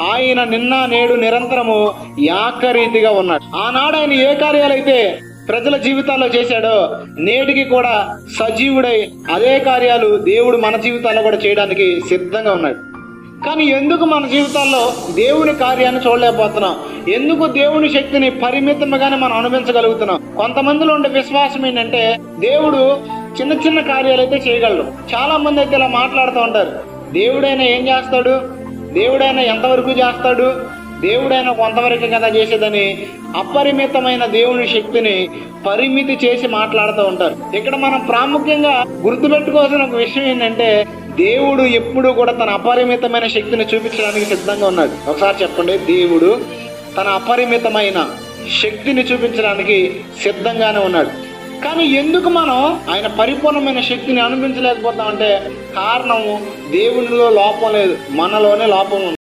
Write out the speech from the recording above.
ఆయన నిన్న నేడు నిరంతరము యాకరీతిగా ఉన్నాడు. ఆనాడు ఆయన ఏ కార్యాలైతే ప్రజల జీవితాల్లో చేశాడో నేటికి కూడా సజీవుడై అదే కార్యాలు దేవుడు మన జీవితాల్లో కూడా చేయడానికి సిద్ధంగా ఉన్నాడు. కానీ ఎందుకు మన జీవితాల్లో దేవుని కార్యాన్ని చూడలేకపోతున్నాం? ఎందుకు దేవుని శక్తిని పరిమితంగానే మనం అనుభవించగలుగుతున్నాం? కొంతమందిలో ఉండే విశ్వాసం ఏంటంటే దేవుడు చిన్న చిన్న కార్యాలు అయితే చేయగలడు. చాలా మంది అయితే ఇలా మాట్లాడుతూ ఉంటారు. దేవుడైనా ఏం చేస్తాడు? దేవుడైనా ఎంతవరకు చేస్తాడు? దేవుడైనా కొంతవరకు కదా చేసేదని అపరిమితమైన దేవుని శక్తిని పరిమితి చేసి మాట్లాడుతూ ఉంటారు. ఇక్కడ మనం ప్రాముఖ్యంగా గుర్తుపెట్టుకోవాల్సిన ఒక విషయం ఏంటంటే దేవుడు ఎప్పుడు కూడా తన అపరిమితమైన శక్తిని చూపించడానికి సిద్ధంగా ఉన్నాడు. ఒకసారి చెప్పండి దేవుడు తన అపరిమితమైన శక్తిని చూపించడానికి సిద్ధంగానే ఉన్నాడు. కానీ ఎందుకు మనం ఆయన పరిపూర్ణమైన శక్తిని అనిపించలేకపోతాం అంటే కారణము దేవునిలో లోపం లేదు మనలోనే లోపం ఉంది.